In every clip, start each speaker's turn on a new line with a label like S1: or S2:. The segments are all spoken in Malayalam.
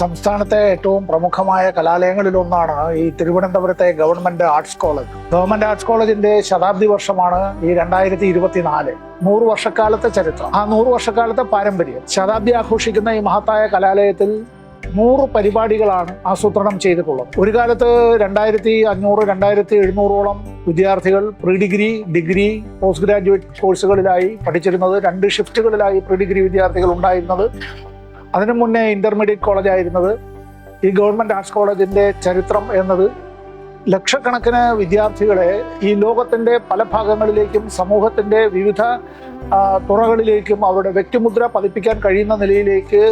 S1: സംസ്ഥാനത്തെ ഏറ്റവും പ്രമുഖമായ കലാലയങ്ങളിൽ ഒന്നാണ് ഈ തിരുവനന്തപുരത്തെ government arts college. Government arts കോളേജിന്റെ ശതാബ്ദി വർഷമാണ് ഈ രണ്ടായിരത്തി ഇരുപത്തിനാല്. നൂറ് വർഷക്കാലത്തെ ചരിത്രം. ആ നൂറ് വർഷക്കാലത്തെ പാരമ്പര്യം. ശതാബ്ദി ആഘോഷിക്കുന്ന ഈ മഹത്തായ കലാലയത്തിൽ നൂറ് പരിപാടികളാണ് ആസൂത്രണം ചെയ്തിട്ടുള്ളത്. ഒരു കാലത്ത് രണ്ടായിരത്തി അഞ്ഞൂറ് രണ്ടായിരത്തി എഴുന്നൂറോളം വിദ്യാർത്ഥികൾ pre degree degree post graduate കോഴ്സുകളിലായി പഠിച്ചിരുന്നത്. രണ്ട് ഷിഫ്റ്റുകളിലായി പ്രീ ഡിഗ്രി വിദ്യാർത്ഥികൾ ഉണ്ടായിരുന്നത്. അതിനു മുന്നേ ഇന്റർമീഡിയറ്റ് കോളേജ് ആയിരുന്നത് ഈ ഗവൺമെന്റ് ആർട്സ് കോളേജിന്റെ ചരിത്രം എന്നത് ലക്ഷക്കണക്കിന് വിദ്യാർത്ഥികളെ ഈ ലോകത്തിന്റെ പല ഭാഗങ്ങളിലേക്കും സമൂഹത്തിന്റെ വിവിധ തുറകളിലേക്കും അവരുടെ വ്യക്തിമുദ്ര പതിപ്പിക്കാൻ കഴിയുന്ന നിലയിലേക്ക്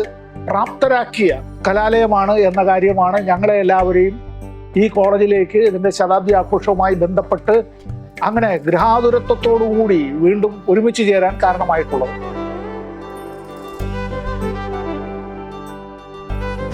S1: പ്രാപ്തരാക്കിയ കലാലയമാണ് എന്ന കാര്യമാണ് ഞങ്ങളെ എല്ലാവരെയും ഈ കോളേജിലേക്ക് ഇതിന്റെ ശതാബ്ദി ആഘോഷവുമായി ബന്ധപ്പെട്ട് അങ്ങനെ ഗൃഹാതുരത്വത്തോടുകൂടി വീണ്ടും ഒരുമിച്ച് ചേരാൻ കാരണമായിട്ടുള്ളത്.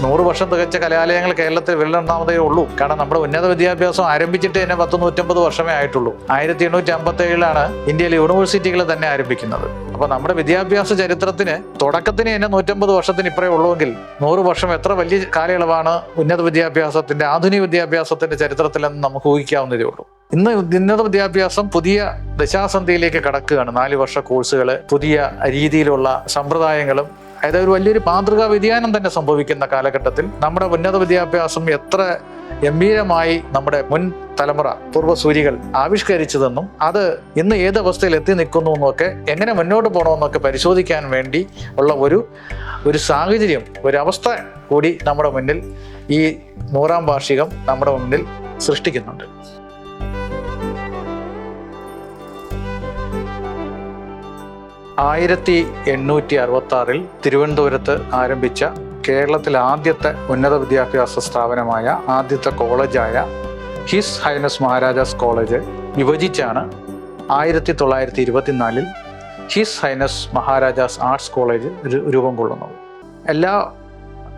S2: നൂറ് വർഷം തികച്ച കലാലയങ്ങൾ കേരളത്തിൽ വിരലെണ്ണാമതേ ഉള്ളൂ. കാരണം നമ്മുടെ ഉന്നത വിദ്യാഭ്യാസം ആരംഭിച്ചിട്ട് തന്നെ പത്ത് നൂറ്റമ്പത് വർഷമേ ആയിട്ടുള്ളൂ. ആയിരത്തി എണ്ണൂറ്റി അമ്പത്തി ഏഴിലാണ് ഇന്ത്യയിലെ യൂണിവേഴ്സിറ്റികൾ തന്നെ ആരംഭിക്കുന്നത്. അപ്പൊ നമ്മുടെ വിദ്യാഭ്യാസ ചരിത്രത്തിന് തുടക്കത്തിന് തന്നെ നൂറ്റമ്പത് വർഷത്തിന് ഇപ്പറേ ഉള്ളുവെങ്കിൽ നൂറ് വർഷം എത്ര വലിയ കാലയളവാണ് ഉന്നത വിദ്യാഭ്യാസത്തിന്റെ ആധുനിക വിദ്യാഭ്യാസത്തിന്റെ ചരിത്രത്തിലെന്ന് നമുക്ക് ഊഹിക്കാവുന്നതേ ഉള്ളൂ. ഇന്ന് ഉന്നത വിദ്യാഭ്യാസം പുതിയ ദശാസന്ധിയിലേക്ക് കടക്കുകയാണ്. നാല് വർഷ കോഴ്സുകൾ പുതിയ രീതിയിലുള്ള സമ്പ്രദായങ്ങളും അതായത് ഒരു വലിയൊരു മാതൃകാ വ്യതിയാനം തന്നെ സംഭവിക്കുന്ന കാലഘട്ടത്തിൽ നമ്മുടെ ഉന്നത വിദ്യാഭ്യാസം എത്ര ഗംഭീരമായി നമ്മുടെ മുൻ തലമുറ പൂർവസൂരികൾ ആവിഷ്കരിച്ചതെന്നും അത് ഇന്ന് ഏത് അവസ്ഥയിൽ എത്തി നിൽക്കുന്നു എന്നൊക്കെ എങ്ങനെ മുന്നോട്ട് പോകണമെന്നൊക്കെ പരിശോധിക്കാൻ വേണ്ടി ഉള്ള ഒരു ഒരു സാഹചര്യം ഒരു അവസ്ഥ കൂടി നമ്മുടെ മുന്നിൽ ഈ നൂറാം വാർഷികം നമ്മുടെ മുന്നിൽ സൃഷ്ടിക്കുന്നുണ്ട്. ആയിരത്തി എണ്ണൂറ്റി അറുപത്തി ആറിൽ തിരുവനന്തപുരത്ത് ആരംഭിച്ച കേരളത്തിലെ ആദ്യത്തെ ഉന്നത വിദ്യാഭ്യാസ സ്ഥാപനമായ ആദ്യത്തെ കോളേജായ ഹിസ് ഹൈനസ് മഹാരാജാസ് കോളേജ് വിഭജിച്ചാണ് ആയിരത്തി തൊള്ളായിരത്തി ഇരുപത്തിനാലിൽ his highness Maharajas arts college രൂപം കൊള്ളുന്നത്. എല്ലാ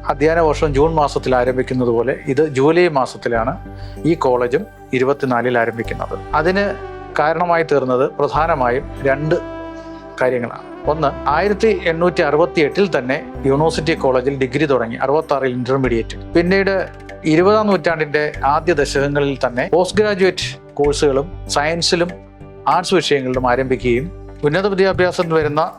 S2: അധ്യയന വർഷവും ജൂൺ മാസത്തിൽ ആരംഭിക്കുന്നത് പോലെ ഇത് ജൂലൈ മാസത്തിലാണ് ഈ കോളേജും ഇരുപത്തിനാലിൽ ആരംഭിക്കുന്നത്. അതിന് കാരണമായി തീർന്നത് പ്രധാനമായും രണ്ട് കാര്യങ്ങളാണ്. ഒന്ന് ആയിരത്തി എണ്ണൂറ്റി അറുപത്തി എട്ടിൽ തന്നെ യൂണിവേഴ്സിറ്റി കോളേജിൽ ഡിഗ്രി തുടങ്ങി അറുപത്തി ഇന്റർമീഡിയറ്റ്. പിന്നീട് ഇരുപതാം നൂറ്റാണ്ടിന്റെ ആദ്യ ദശകങ്ങളിൽ തന്നെ പോസ്റ്റ് ഗ്രാജുവേറ്റ് കോഴ്സുകളും സയൻസിലും ആർട്സ് വിഷയങ്ങളിലും ആരംഭിക്കുകയും ഉന്നത വിദ്യാഭ്യാസം വരുന്ന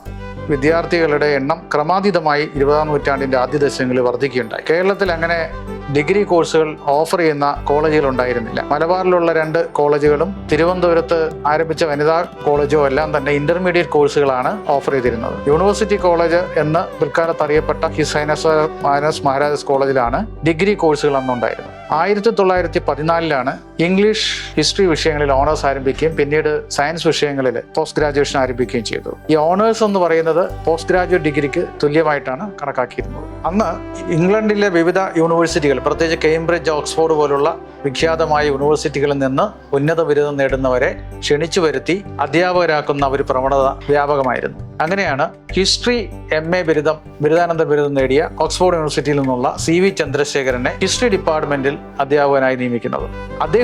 S2: വിദ്യാർത്ഥികളുടെ എണ്ണം ക്രമാതീതമായി ഇരുപതാം നൂറ്റാണ്ടിന്റെ ആദ്യ ദശകങ്ങളിൽ വർദ്ധിക്കുകയുണ്ടായി. കേരളത്തിൽ അങ്ങനെ ഡിഗ്രി കോഴ്സുകൾ ഓഫർ ചെയ്യുന്ന കോളേജുകൾ ഉണ്ടായിരുന്നില്ല മലബാറിലുള്ള രണ്ട് കോളേജുകളും തിരുവനന്തപുരത്ത് ആരംഭിച്ച വനിതാ കോളേജോ എല്ലാം തന്നെ ഇന്റർമീഡിയറ്റ് കോഴ്സുകളാണ് ഓഫർ ചെയ്തിരുന്നത്. യൂണിവേഴ്സിറ്റി കോളേജ് എന്ന് പിൽക്കാലത്ത് അറിയപ്പെട്ട ഹിസ് ഹൈനസ് മാനസ് മഹാരാജാസ് കോളേജിലാണ് ഡിഗ്രി കോഴ്സുകൾ അന്നുണ്ടായിരുന്നത്. ആയിരത്തി തൊള്ളായിരത്തി പതിനാലിലാണ് ഇംഗ്ലീഷ് ഹിസ്റ്ററി വിഷയങ്ങളിൽ ഓണേഴ്സ് ആരംഭിക്കുകയും പിന്നീട് സയൻസ് വിഷയങ്ങളിൽ പോസ്റ്റ് ഗ്രാജുവേഷൻ ആരംഭിക്കുകയും ചെയ്തു. ഈ ഓണേഴ്സ് എന്ന് പറയുന്നത് പോസ്റ്റ് ഗ്രാജുവേറ്റ് ഡിഗ്രിക്ക് തുല്യമായിട്ടാണ് കണക്കാക്കിയിരുന്നത്. അന്ന് ഇംഗ്ലണ്ടിലെ വിവിധ യൂണിവേഴ്സിറ്റികൾ പ്രത്യേകിച്ച് കേംബ്രിഡ്ജ് ഓക്സ്ഫോർഡ് പോലുള്ള വിഖ്യാതമായ യൂണിവേഴ്സിറ്റികളിൽ നിന്ന് ഉന്നത ബിരുദം നേടുന്നവരെ ക്ഷണിച്ചു വരുത്തി അധ്യാപകരാക്കുന്ന ഒരു പ്രവണത വ്യാപകമായിരുന്നു. അങ്ങനെയാണ് ഹിസ്റ്ററി എം എ ബിരുദം ബിരുദാനന്ദ ബിരുദം നേടിയ ഓക്സ്ഫോർഡ് യൂണിവേഴ്സിറ്റിയിൽ നിന്നുള്ള സി വി ചന്ദ്രശേഖരനെ ഹിസ്റ്ററി ഡിപ്പാർട്ട്മെന്റിൽ അധ്യാപകനായി നിയമിക്കുന്നത്.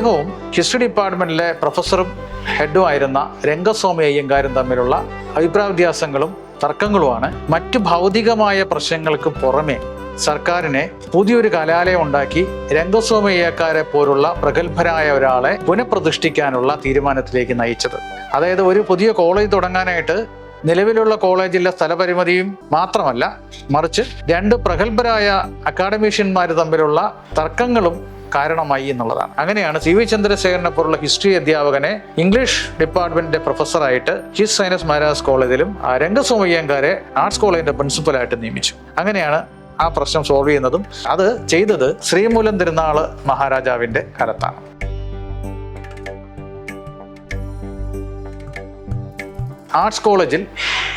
S2: അദ്ദേഹവും ഹിസ്റ്ററി ഡിപ്പാർട്ട്മെന്റിലെ പ്രൊഫസറും ഹെഡും ആയിരുന്ന രംഗസ്വാമി അയ്യങ്കാരും തമ്മിലുള്ള അഭിപ്രായ വ്യത്യാസങ്ങളും തർക്കങ്ങളുമാണ് മറ്റു ഭൗതികമായ പ്രശ്നങ്ങൾക്ക് പുറമെ സർക്കാരിനെ പുതിയൊരു കലാലയം ഉണ്ടാക്കി രംഗസ്വാമി അയ്യക്കാരെ പോലുള്ള പ്രഗത്ഭരായ ഒരാളെ പുനഃപ്രതിഷ്ഠിക്കാനുള്ള തീരുമാനത്തിലേക്ക് നയിച്ചത്. അതായത് ഒരു പുതിയ കോളേജ് തുടങ്ങാനായിട്ട് നിലവിലുള്ള കോളേജിലെ സ്ഥലപരിമിതിയും മാത്രമല്ല മറിച്ച് രണ്ട് പ്രഗത്ഭരായ അക്കാഡമീഷ്യന്മാർ തമ്മിലുള്ള തർക്കങ്ങളും കാരണമായി എന്നുള്ളതാണ്. അങ്ങനെയാണ് സി വി ചന്ദ്രശേഖരനെ പോലുള്ള ഹിസ്റ്ററി അധ്യാപകനെ ഇംഗ്ലീഷ് ഡിപ്പാർട്ട്മെന്റിന്റെ പ്രൊഫസറായിട്ട് ചീഫ് സൈനസ് മഹാരാജ് കോളേജിലും ആ രംഗസ്വാമിയങ്കാരെ ആർട്സ് കോളേജിന്റെ പ്രിൻസിപ്പലായിട്ട് നിയമിച്ചു. അങ്ങനെയാണ് ആ പ്രശ്നം സോൾവ് ചെയ്യുന്നതും അത് ചെയ്തത് ശ്രീമൂലം തിരുനാൾ മഹാരാജാവിന്റെ കാലത്താണ്. ആർട്സ് കോളേജിൽ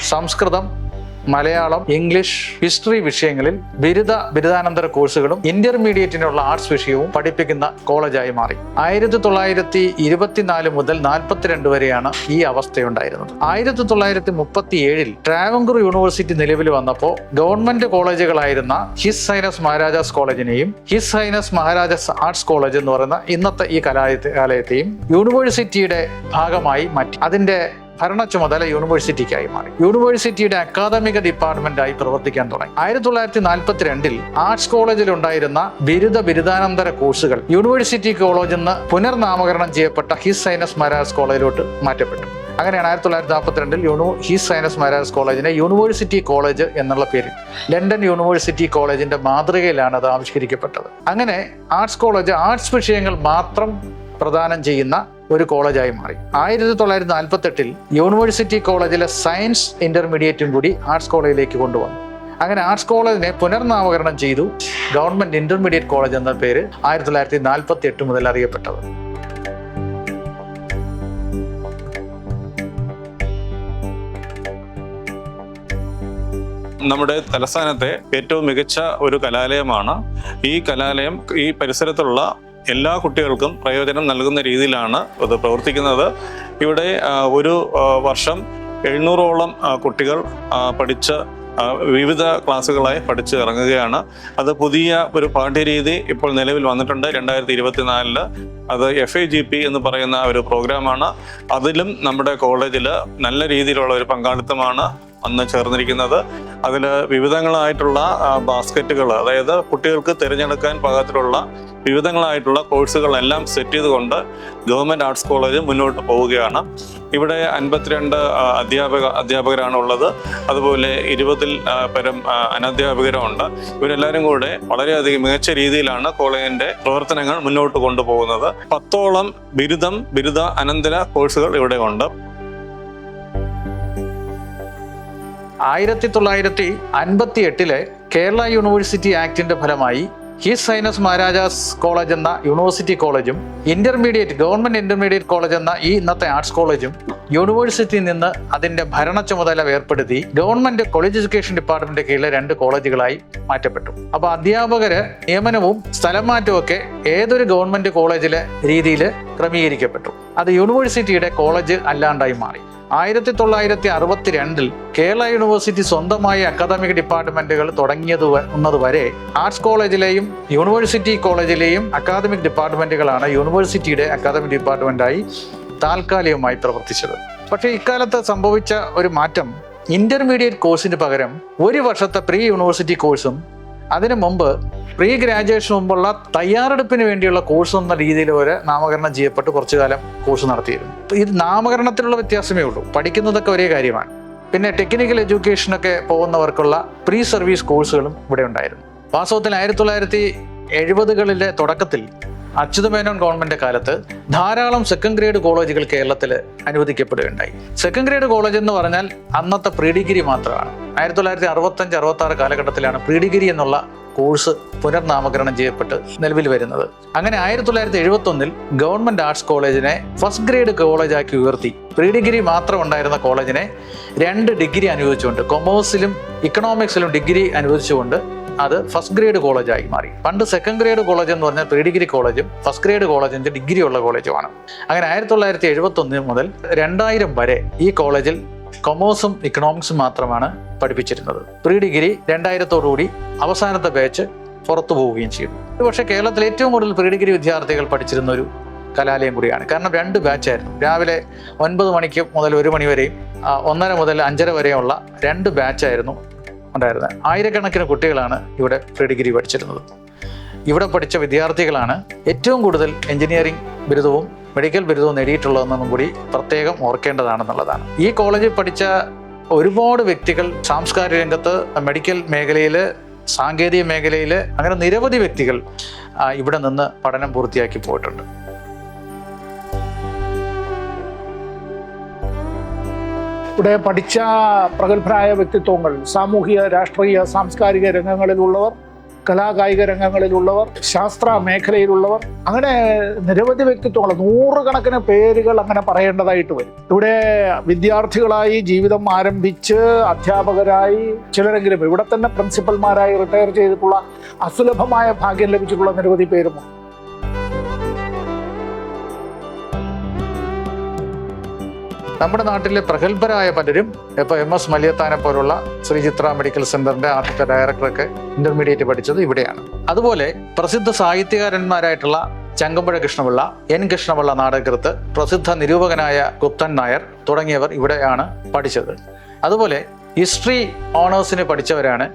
S2: സംസ്കൃതം മലയാളം ഇംഗ്ലീഷ് ഹിസ്റ്ററി വിഷയങ്ങളിൽ ബിരുദ ബിരുദാനന്തര കോഴ്സുകളും ഇന്റർമീഡിയറ്റിനുള്ള ആർട്സ് വിഷയവും പഠിപ്പിക്കുന്ന കോളേജായി മാറി. ആയിരത്തി തൊള്ളായിരത്തി ഇരുപത്തിനാല് മുതൽ നാൽപ്പത്തിരണ്ട് വരെയാണ് ഈ അവസ്ഥയുണ്ടായിരുന്നത്. ആയിരത്തി തൊള്ളായിരത്തി മുപ്പത്തി ഏഴിൽ ട്രാവൻകൂർ യൂണിവേഴ്സിറ്റി നിലവിൽ വന്നപ്പോൾ ഗവൺമെന്റ് കോളേജുകളായിരുന്ന his highness Maharajas കോളേജിനെയും his highness Maharajas arts college എന്ന് പറയുന്ന ഇന്നത്തെ ഈ കലാലയത്തെയും യൂണിവേഴ്സിറ്റിയുടെ ഭാഗമായി മാറ്റി. അതിന്റെ ഭരണ ചുമതല യൂണിവേഴ്സിറ്റിക്കായി മാറി. യൂണിവേഴ്സിറ്റിയുടെ അക്കാദമിക ഡിപ്പാർട്ട്മെന്റായി പ്രവർത്തിക്കാൻ തുടങ്ങി. ആയിരത്തി തൊള്ളായിരത്തി നാൽപ്പത്തി രണ്ടിൽ ആർട്സ് കോളേജിൽ ഉണ്ടായിരുന്ന ബിരുദ ബിരുദാനന്തര കോഴ്സുകൾ യൂണിവേഴ്സിറ്റി കോളേജിൽ നിന്ന് പുനർനാമകരണം ചെയ്യപ്പെട്ട ഹിസ് സൈനസ് മരാസ് കോളേജിലോട്ട് മാറ്റപ്പെട്ടു. അങ്ങനെയാണ് ആയിരത്തി തൊള്ളായിരത്തി നാൽപ്പത്തിരണ്ടിൽ യൂണി ഹിസ് സൈനസ് മരാസ് കോളേജിനെ യൂണിവേഴ്സിറ്റി കോളേജ് എന്നുള്ള പേരിൽ ലണ്ടൻ യൂണിവേഴ്സിറ്റി കോളേജിന്റെ മാതൃകയിലാണ് അത് ആവിഷ്കരിക്കപ്പെട്ടത്. അങ്ങനെ ആർട്സ് കോളേജ് ആർട്സ് വിഷയങ്ങൾ മാത്രം പ്രദാനം ചെയ്യുന്ന ഒരു കോളേജായി മാറി. ആയിരത്തി തൊള്ളായിരത്തി നാൽപ്പത്തി എട്ടിൽ യൂണിവേഴ്സിറ്റി കോളേജിലെ സയൻസ് ഇന്റർമീഡിയറ്റും കൂടി ആർട്സ് കോളേജിലേക്ക് കൊണ്ടുവന്നു. അങ്ങനെ ആർട്സ് കോളേജിനെ പുനർനാമകരണം ചെയ്തു ഗവൺമെന്റ് ഇന്റർമീഡിയറ്റ് കോളേജ് എന്ന പേര് ആയിരത്തി തൊള്ളായിരത്തി നാൽപ്പത്തി എട്ട് മുതൽ അറിയപ്പെട്ടത്.
S3: നമ്മുടെ തലസ്ഥാനത്തെ ഏറ്റവും മികച്ച ഒരു കലാലയമാണ് ഈ കലാലയം ഈ പരിസരത്തുള്ള എല്ലാ കുട്ടികൾക്കും പ്രയോജനം നൽകുന്ന രീതിയിലാണ് അത് പ്രവർത്തിക്കുന്നത്. ഇവിടെ ഒരു വർഷം എഴുന്നൂറോളം കുട്ടികൾ പഠിച്ച് വിവിധ ക്ലാസ്സുകളായി പഠിച്ച് ഇറങ്ങുകയാണ്. അത് പുതിയ ഒരു പാഠ്യരീതി ഇപ്പോൾ നിലവിൽ വന്നിട്ടുണ്ട്. രണ്ടായിരത്തി ഇരുപത്തിനാലിൽ അത് എഫ് എ ജി പി എന്ന് പറയുന്ന ഒരു പ്രോഗ്രാമാണ്. അതിലും നമ്മുടെ കോളേജിൽ നല്ല രീതിയിലുള്ള ഒരു പങ്കാളിത്തമാണ് വന്ന് ചേർന്നിരിക്കുന്നത്. അതിൽ വിവിധങ്ങളായിട്ടുള്ള ബാസ്ക്കറ്റുകൾ അതായത് കുട്ടികൾക്ക് തിരഞ്ഞെടുക്കാൻ പാകത്തിലുള്ള വിവിധങ്ങളായിട്ടുള്ള കോഴ്സുകളെല്ലാം സെറ്റ് ചെയ്തുകൊണ്ട് ഗവൺമെന്റ് ആർട്സ് കോളേജ് മുന്നോട്ട് പോവുകയാണ്. ഇവിടെ അൻപത്തിരണ്ട് അധ്യാപക അധ്യാപകരാണ് ഉള്ളത് അതുപോലെ ഇരുപതിൽ പരം അനധ്യാപകരുമുണ്ട്. ഇവരെല്ലാവരും കൂടെ വളരെയധികം മികച്ച രീതിയിലാണ് കോളേജിന്റെ പ്രവർത്തനങ്ങൾ മുന്നോട്ട് കൊണ്ടുപോകുന്നത്. പത്തോളം ബിരുദം ബിരുദ അനന്തര കോഴ്സുകൾ ഇവിടെ
S2: ആയിരത്തി തൊള്ളായിരത്തി അൻപത്തി എട്ടിലെ കേരള യൂണിവേഴ്സിറ്റി ആക്ടിന്റെ ഫലമായി ഹിസ് സൈനസ് മഹാരാജാസ് കോളേജ് എന്ന യൂണിവേഴ്സിറ്റി കോളേജും ഇന്റർമീഡിയറ്റ് ഗവൺമെന്റ് ഇന്റർമീഡിയറ്റ് കോളേജ് എന്ന ഈ ഇന്നത്തെ ആർട്സ് കോളേജും യൂണിവേഴ്സിറ്റിയിൽ നിന്ന് അതിന്റെ ഭരണ ചുമതല ഏർപ്പെടുത്തി ഗവൺമെന്റ് കോളേജ് എഡ്യൂക്കേഷൻ ഡിപ്പാർട്ട്മെന്റ് കീഴിലെ രണ്ട് കോളേജുകളായി മാറ്റപ്പെട്ടു. അപ്പോൾ അധ്യാപകര് നിയമനവും സ്ഥലം മാറ്റവും ഒക്കെ ഏതൊരു ഗവൺമെന്റ് കോളേജിലെ രീതിയിൽ ക്രമീകരിക്കപ്പെട്ടു. അത് യൂണിവേഴ്സിറ്റിയുടെ കോളേജ് അല്ലാണ്ടായി മാറി. ആയിരത്തി തൊള്ളായിരത്തി അറുപത്തി രണ്ടിൽ കേരള യൂണിവേഴ്സിറ്റി സ്വന്തമായി അക്കാദമിക് ഡിപ്പാർട്ട്മെന്റുകൾ തുടങ്ങിയത് വന്നത് വരെ ആർട്സ് കോളേജിലെയും യൂണിവേഴ്സിറ്റി കോളേജിലെയും അക്കാദമിക് ഡിപ്പാർട്ട്മെന്റുകളാണ് യൂണിവേഴ്സിറ്റിയുടെ അക്കാദമിക് ഡിപ്പാർട്ട്മെന്റായി താൽക്കാലികമായി പ്രവർത്തിച്ചത്. പക്ഷേ ഇക്കാലത്ത് സംഭവിച്ച ഒരു മാറ്റം ഇന്റർമീഡിയറ്റ് കോഴ്സിന് പകരം ഒരു വർഷത്തെ പ്രീ യൂണിവേഴ്സിറ്റി കോഴ്സും അതിനു മുമ്പ് പ്രീ ഗ്രാജുവേഷൻ മുമ്പുള്ള തയ്യാറെടുപ്പിന് വേണ്ടിയുള്ള കോഴ്സ് എന്ന രീതിയിൽ വരെ നാമകരണം ചെയ്യപ്പെട്ട് കുറച്ചു കാലം കോഴ്സ് നടത്തിയിരുന്നു. ഇത് നാമകരണത്തിലുള്ള വ്യത്യാസമേ ഉള്ളൂ. പഠിക്കുന്നതൊക്കെ ഒരേ കാര്യമാണ്. പിന്നെ ടെക്നിക്കൽ എഡ്യൂക്കേഷനൊക്കെ പോകുന്നവർക്കുള്ള പ്രീ സർവീസ് കോഴ്സുകളും ഇവിടെ ഉണ്ടായിരുന്നു. വാസ്തവത്തിൽ ആയിരത്തി തൊള്ളായിരത്തി എഴുപതുകളിലെ തുടക്കത്തിൽ അച്യുതമേനോൻ ഗവൺമെന്റ് കാലത്ത് ധാരാളം സെക്കൻഡ് ഗ്രേഡ് കോളേജുകൾ കേരളത്തിൽ അനുവദിക്കപ്പെടുകയുണ്ടായി. സെക്കൻഡ് ഗ്രേഡ് കോളേജ് എന്ന് പറഞ്ഞാൽ അന്നത്തെ പ്രീ ഡിഗ്രി മാത്രമാണ്. ആയിരത്തി തൊള്ളായിരത്തി അറുപത്തഞ്ച് അറുപത്തി ആറ് കാലഘട്ടത്തിലാണ് പ്രീ ഡിഗ്രി എന്നുള്ള കോഴ്സ് പുനർനാമകരണം ചെയ്യപ്പെട്ട് നിലവിൽ വരുന്നത്. അങ്ങനെ ആയിരത്തി തൊള്ളായിരത്തി എഴുപത്തി ഒന്നിൽ ഗവൺമെന്റ് ആർട്സ് കോളേജിനെ ഫസ്റ്റ് ഗ്രേഡ് കോളേജാക്കി ഉയർത്തി. പ്രീ ഡിഗ്രി മാത്രം ഉണ്ടായിരുന്ന കോളേജിനെ രണ്ട് ഡിഗ്രി അനുവദിച്ചുകൊണ്ട് കൊമേഴ്സിലും ഇക്കണോമിക്സിലും ഡിഗ്രി അനുവദിച്ചുകൊണ്ട് അത് ഫസ്റ്റ് ഗ്രേഡ് കോളേജായി മാറി. പണ്ട് സെക്കൻഡ് ഗ്രേഡ് കോളേജ് എന്ന് പറഞ്ഞാൽ പ്രീ ഡിഗ്രി കോളേജും ഫസ്റ്റ് ഗ്രേഡ് കോളേജിന്റെ ഡിഗ്രി ഉള്ള കോളേജുമാണ് അങ്ങനെ ആയിരത്തി തൊള്ളായിരത്തി എഴുപത്തി ഒന്ന് മുതൽ രണ്ടായിരം വരെ ഈ കോളേജിൽ കൊമേഴ്സും ഇക്കണോമിക്സും മാത്രമാണ് പഠിപ്പിച്ചിരുന്നത്. പ്രീ ഡിഗ്രി രണ്ടായിരത്തോടുകൂടി അവസാനത്തെ ബാച്ച് പുറത്തു പോവുകയും ചെയ്തു. പക്ഷേ കേരളത്തിൽ ഏറ്റവും കൂടുതൽ പ്രീ ഡിഗ്രി വിദ്യാർത്ഥികൾ പഠിച്ചിരുന്ന ഒരു കലാലയം കൂടിയാണ്. കാരണം രണ്ട് ബാച്ചായിരുന്നു രാവിലെ ഒൻപത് മണിക്ക് മുതൽ ഒരു മണി വരെയും ഒന്നര മുതൽ അഞ്ചര വരെയുള്ള രണ്ട് ബാച്ചായിരുന്നു ഉണ്ടായിരുന്നത്. ആയിരക്കണക്കിന് കുട്ടികളാണ് ഇവിടെ പ്രീ ഡിഗ്രി പഠിച്ചിരുന്നത്. ഇവിടെ പഠിച്ച വിദ്യാർത്ഥികളാണ് ഏറ്റവും കൂടുതൽ എഞ്ചിനീയറിംഗ് ബിരുദവും മെഡിക്കൽ ബിരുദവും നേടിയിട്ടുള്ളതെന്നും കൂടി പ്രത്യേകം ഓർക്കേണ്ടതാണെന്നുള്ളതാണ്. ഈ കോളേജിൽ പഠിച്ച ഒരുപാട് വ്യക്തികൾ സാംസ്കാരിക രംഗത്ത് മെഡിക്കൽ മേഖലയിൽ സാങ്കേതിക മേഖലയിൽ അങ്ങനെ നിരവധി വ്യക്തികൾ ഇവിടെ നിന്ന് പഠനം പൂർത്തിയാക്കി പോയിട്ടുണ്ട്.
S1: ഇവിടെ പഠിച്ച പ്രഗത്ഭരായ വ്യക്തിത്വങ്ങൾ സാമൂഹിക രാഷ്ട്രീയ സാംസ്കാരിക രംഗങ്ങളിലുള്ളവർ കലാകായിക രംഗങ്ങളിലുള്ളവർ ശാസ്ത്ര മേഖലയിലുള്ളവർ അങ്ങനെ നിരവധി വ്യക്തിത്വങ്ങൾ നൂറുകണക്കിന് പേരുകൾ അങ്ങനെ പറയേണ്ടതായിട്ട് വരും. ഇവിടെ വിദ്യാർത്ഥികളായി ജീവിതം ആരംഭിച്ച് അധ്യാപകരായി ചിലരെങ്കിലും ഇവിടെ തന്നെ പ്രിൻസിപ്പൽമാരായി റിട്ടയർ ചെയ്തിട്ടുള്ള അസുലഭമായ ഭാഗ്യം ലഭിച്ചിട്ടുള്ള നിരവധി പേരുമുണ്ട്.
S2: നമ്മുടെ നാട്ടിലെ പ്രഗത്ഭരായ പലരും ഇപ്പോൾ എം എസ് മലിയത്താനെ പോലുള്ള ശ്രീചിത്ര മെഡിക്കൽ സെന്ററിന്റെ ആദ്യത്തെ ഡയറക്ടറൊക്കെ ഇന്റർമീഡിയറ്റ് പഠിച്ചത് ഇവിടെയാണ്. അതുപോലെ പ്രസിദ്ധ സാഹിത്യകാരന്മാരായിട്ടുള്ള ചങ്കമ്പുഴ കൃഷ്ണപിള്ള എൻ കൃഷ്ണപിള്ള നാടകൃത്ത് പ്രസിദ്ധ നിരൂപകനായ ഗുപ്തൻ നായർ തുടങ്ങിയവർ ഇവിടെയാണ് പഠിച്ചത്. അതുപോലെ ഹിസ്റ്ററി ഓണേഴ്സിന് പഠിച്ചവരാണ്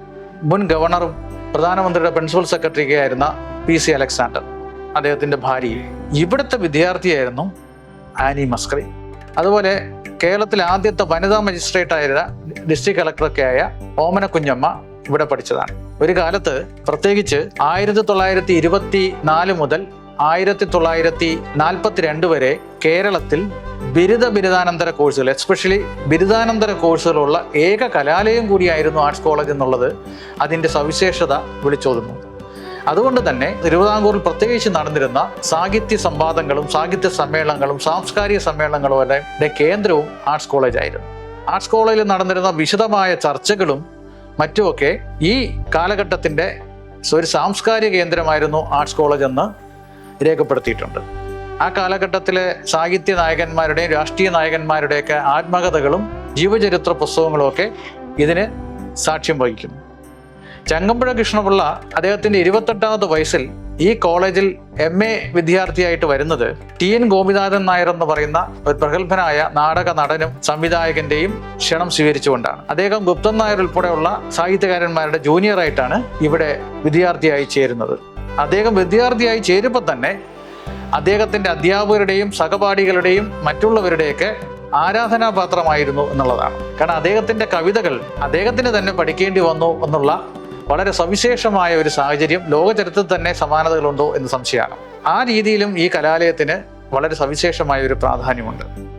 S2: മുൻ ഗവർണറും പ്രധാനമന്ത്രിയുടെ പ്രിൻസിപ്പൽ സെക്രട്ടറിയൊക്കെ ആയിരുന്ന പി സി അലക്സാണ്ടർ അദ്ദേഹത്തിന്റെ ഭാര്യയും. ഇവിടുത്തെ വിദ്യാർത്ഥിയായിരുന്നു ആനി മസ്കറി അതുപോലെ കേരളത്തിലെ ആദ്യത്തെ വനിതാ മജിസ്ട്രേറ്റ് ആയിരുന്ന ഡിസ്ട്രിക്ട് കളക്ടറൊക്കെ ആയ ഓമന കുഞ്ഞമ്മ ഇവിടെ പഠിച്ചതാണ്. ഒരു കാലത്ത് പ്രത്യേകിച്ച് ആയിരത്തി തൊള്ളായിരത്തി ഇരുപത്തി നാല് മുതൽ ആയിരത്തി തൊള്ളായിരത്തി നാൽപ്പത്തി രണ്ട് വരെ കേരളത്തിൽ ബിരുദ ബിരുദാനന്തര കോഴ്സുകൾ എസ്പെഷ്യലി ബിരുദാനന്തര കോഴ്സുകളുള്ള ഏക കലാലയം കൂടിയായിരുന്നു ആർട്സ് കോളേജ് എന്നുള്ളത് അതിന്റെ സവിശേഷത വിളിച്ചോതുന്നു. അതുകൊണ്ട് തന്നെ തിരുവിതാംകൂറിൽ പ്രത്യേകിച്ച് നടന്നിരുന്ന സാഹിത്യ സംവാദങ്ങളും സാഹിത്യ സമ്മേളനങ്ങളും സാംസ്കാരിക സമ്മേളനങ്ങളും എല്ലാം കേന്ദ്രവും ആർട്സ് കോളേജ് ആയിരുന്നു. ആർട്സ് കോളേജിൽ നടന്നിരുന്ന വിശദമായ ചർച്ചകളും മറ്റുമൊക്കെ ഈ കാലഘട്ടത്തിന്റെ ഒരു സാംസ്കാരിക കേന്ദ്രമായിരുന്നു ആർട്സ് കോളേജ് എന്ന് രേഖപ്പെടുത്തിയിട്ടുണ്ട്. ആ കാലഘട്ടത്തിലെ സാഹിത്യ നായകന്മാരുടെയും രാഷ്ട്രീയ നായകന്മാരുടെയൊക്കെ ആത്മകഥകളും ജീവചരിത്ര പുസ്തകങ്ങളും ഒക്കെ ഇതിന് സാക്ഷ്യം വഹിക്കുന്നു. ചങ്ങമ്പുഴ കൃഷ്ണപിള്ള അദ്ദേഹത്തിന്റെ ഇരുപത്തെട്ടാമത് വയസ്സിൽ ഈ കോളേജിൽ എം എ വിദ്യാർത്ഥിയായിട്ട് വരുന്നത് ടി എൻ ഗോപിനാഥൻ നായർ എന്ന് പറയുന്ന ഒരു പ്രഗത്ഭനായ നാടക നടനും സംവിധായകന്റെയും ക്ഷണം സ്വീകരിച്ചുകൊണ്ടാണ്. അദ്ദേഹം ഗുപ്തൻ നായർ ഉൾപ്പെടെയുള്ള സാഹിത്യകാരന്മാരുടെ ജൂനിയറായിട്ടാണ് ഇവിടെ വിദ്യാർത്ഥിയായി ചേരുന്നത്. അദ്ദേഹം വിദ്യാർത്ഥിയായി ചേരുമ്പോൾ തന്നെ അദ്ദേഹത്തിന്റെ അധ്യാപകരുടെയും സഹപാഠികളുടെയും മറ്റുള്ളവരുടെയൊക്കെ ആരാധനാപാത്രമായിരുന്നു എന്നുള്ളതാണ്. കാരണം അദ്ദേഹത്തിന്റെ കവിതകൾ അദ്ദേഹത്തിന് തന്നെ പഠിക്കേണ്ടി വന്നു എന്നുള്ള വളരെ സവിശേഷമായ ഒരു സാഹചര്യം ലോകചരിത്രത്തിൽ തന്നെ സമാനതകളുണ്ടോ എന്ന് സംശയമാണ്. ആ രീതിയിലും ഈ കലാലയത്തിന് വളരെ സവിശേഷമായ ഒരു പ്രാധാന്യമുണ്ട്.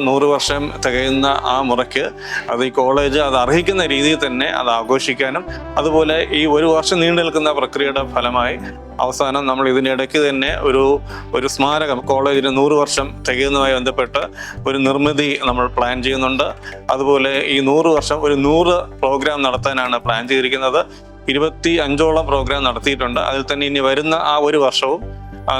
S3: നൂറ് വർഷം തികയുന്ന ആ മുറയ്ക്ക് അത് ഈ കോളേജ് അത് അർഹിക്കുന്ന രീതിയിൽ തന്നെ അത് ആഘോഷിക്കാനും അതുപോലെ ഈ ഒരു വർഷം നീണ്ടു നിൽക്കുന്ന പ്രക്രിയയുടെ ഫലമായി അവസാനം നമ്മൾ ഇതിനിടയ്ക്ക് തന്നെ ഒരു ഒരു സ്മാരകം കോളേജിന് നൂറ് വർഷം തികയുന്നതുമായി ബന്ധപ്പെട്ട് ഒരു നിർമ്മിതി നമ്മൾ പ്ലാൻ ചെയ്യുന്നുണ്ട്. അതുപോലെ ഈ നൂറ് വർഷം ഒരു നൂറ് പ്രോഗ്രാം നടത്താനാണ് പ്ലാൻ ചെയ്തിരിക്കുന്നത്. ഇരുപത്തി അഞ്ചോളം പ്രോഗ്രാം നടത്തിയിട്ടുണ്ട്. അതിൽ തന്നെ ഇനി വരുന്ന ആ ഒരു വർഷവും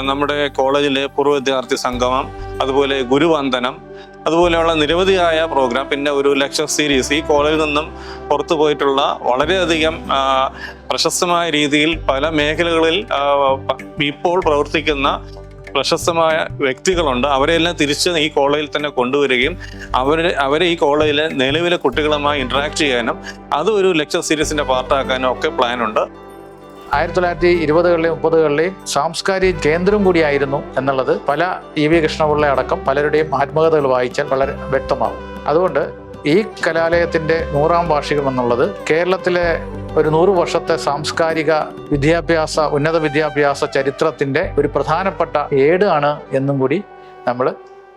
S3: നമ്മുടെ കോളേജിലെ പൂർവ വിദ്യാർത്ഥി സംഗമം അതുപോലെ ഗുരുവന്ദനം അതുപോലെയുള്ള നിരവധിയായ പ്രോഗ്രാം പിന്നെ ഒരു ലെക്ചർ സീരീസ് ഈ കോളേജിൽ നിന്നും പുറത്തു പോയിട്ടുള്ള വളരെയധികം പ്രശസ്തമായ രീതിയിൽ പല മേഖലകളിൽ ഇപ്പോൾ പ്രവർത്തിക്കുന്ന പ്രശസ്തമായ വ്യക്തികളുണ്ട്. അവരെല്ലാം തിരിച്ച് ഈ കോളേജിൽ തന്നെ കൊണ്ടുവരികയും അവരെ അവരെ ഈ കോളേജിലെ നിലവിലെ കുട്ടികളുമായി ഇന്ററാക്ട് ചെയ്യാനും അതും ഒരു ലെക്ചർ സീരീസിന്റെ പാർട്ടാക്കാനും ഒക്കെ പ്ലാനുണ്ട്
S2: ആയിരത്തി തൊള്ളായിരത്തി ഇരുപതുകളിലെയും മുപ്പതുകളിലെയും സാംസ്കാരിക കേന്ദ്രം കൂടിയായിരുന്നു എന്നുള്ളത് പല ഇ വി കൃഷ്ണപിള്ള അടക്കം പലരുടെയും ആത്മകഥകൾ വായിച്ചാൽ വളരെ വ്യക്തമാകും. അതുകൊണ്ട് ഈ കലാലയത്തിന്റെ നൂറാം വാർഷികം എന്നുള്ളത് കേരളത്തിലെ ഒരു നൂറു വർഷത്തെ സാംസ്കാരിക വിദ്യാഭ്യാസ ഉന്നത വിദ്യാഭ്യാസ ചരിത്രത്തിന്റെ ഒരു പ്രധാനപ്പെട്ട ഏടാണ് എന്നും കൂടി നമ്മൾ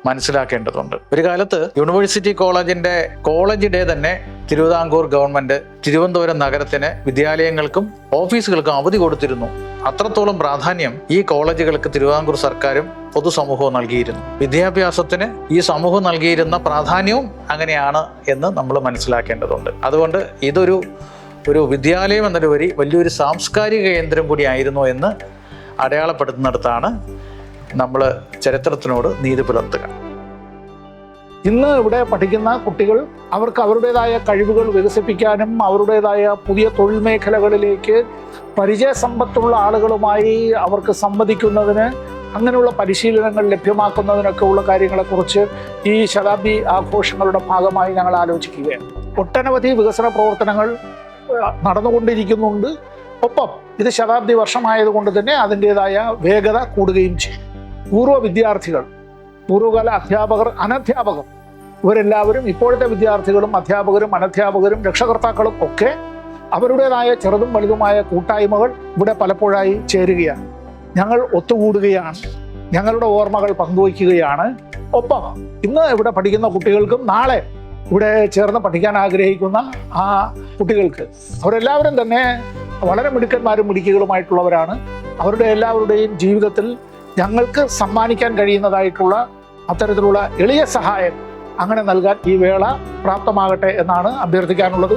S2: മനസ്സിലാക്കേണ്ടതുണ്ട്. ഒരു കാലത്ത് യൂണിവേഴ്സിറ്റി കോളേജിന്റെ കോളേജ് ഡേ തന്നെ തിരുവിതാംകൂർ ഗവൺമെന്റ് തിരുവനന്തപുരം നഗരത്തിന് വിദ്യാലയങ്ങൾക്കും ഓഫീസുകൾക്കും അവധി കൊടുത്തിരുന്നു. അത്രത്തോളം പ്രാധാന്യം ഈ കോളേജുകൾക്ക് തിരുവിതാംകൂർ സർക്കാരും പൊതുസമൂഹവും നൽകിയിരുന്നു. വിദ്യാഭ്യാസത്തിന് ഈ സമൂഹം നൽകിയിരുന്ന പ്രാധാന്യവും അങ്ങനെയാണ് എന്ന് നമ്മൾ മനസ്സിലാക്കേണ്ടതുണ്ട്. അതുകൊണ്ട് ഇതൊരു ഒരു വിദ്യാലയം എന്നതിലുപരി വലിയൊരു സാംസ്കാരിക കേന്ദ്രം കൂടിയായിരുന്നു എന്ന് അടയാളപ്പെടുത്തുന്നിടത്താണ് നമ്മൾ ചരിത്രത്തിനോട് നീതി പുലർത്തുക.
S1: ഇന്ന് ഇവിടെ പഠിക്കുന്ന കുട്ടികൾ അവർക്ക് അവരുടേതായ കഴിവുകൾ വികസിപ്പിക്കാനും അവരുടേതായ പുതിയ തൊഴിൽ മേഖലകളിലേക്ക് പരിചയസമ്പത്തുള്ള ആളുകളുമായി അവർക്ക് സംവദിക്കുന്നതിന് അങ്ങനെയുള്ള പരിശീലനങ്ങൾ ലഭ്യമാക്കുന്നതിനൊക്കെ ഉള്ള കാര്യങ്ങളെക്കുറിച്ച് ഈ ശതാബ്ദി ആഘോഷങ്ങളുടെ ഭാഗമായി ഞങ്ങൾ ആലോചിക്കുകയാണ്. ഒട്ടനവധി വികസന പ്രവർത്തനങ്ങൾ നടന്നുകൊണ്ടിരിക്കുന്നുണ്ട്. ഒപ്പം ഇത് ശതാബ്ദി വർഷമായതുകൊണ്ട് തന്നെ അതിന്റെതായ വേഗത കൂടുകയും ചെയ്യും. പൂർവ വിദ്യാർത്ഥികൾ പൂർവകാല അധ്യാപകർ അനധ്യാപകർ. ഇവരെല്ലാവരും ഇപ്പോഴത്തെ വിദ്യാർത്ഥികളും അധ്യാപകരും അനധ്യാപകരും രക്ഷകർത്താക്കളും ഒക്കെ അവരുടേതായ ചെറുതും വലുതുമായ കൂട്ടായ്മകൾ ഇവിടെ പലപ്പോഴായി ചേരുകയാണ്. ഞങ്ങൾ ഒത്തുകൂടുകയാണ്. ഞങ്ങളുടെ ഓർമ്മകൾ പങ്കുവയ്ക്കുകയാണ്. ഒപ്പം ഇന്ന് ഇവിടെ പഠിക്കുന്ന കുട്ടികൾക്കും നാളെ ഇവിടെ ചേർന്ന് പഠിക്കാൻ ആഗ്രഹിക്കുന്ന ആ കുട്ടികൾക്ക് അവരെല്ലാവരും തന്നെ വളരെ മിടുക്കന്മാരും മിടുക്കികളുമായിട്ടുള്ളവരാണ്. അവരുടെ എല്ലാവരുടെയും ജീവിതത്തിൽ ഞങ്ങൾക്ക് സമ്മാനിക്കാൻ കഴിയുന്നതായിട്ടുള്ള അത്തരത്തിലുള്ള എളിയ സഹായം അങ്ങനെ നൽകാൻ ഈ വേള പ്രാപ്തമാകട്ടെ എന്നാണ് അഭ്യർത്ഥിക്കാനുള്ളത്.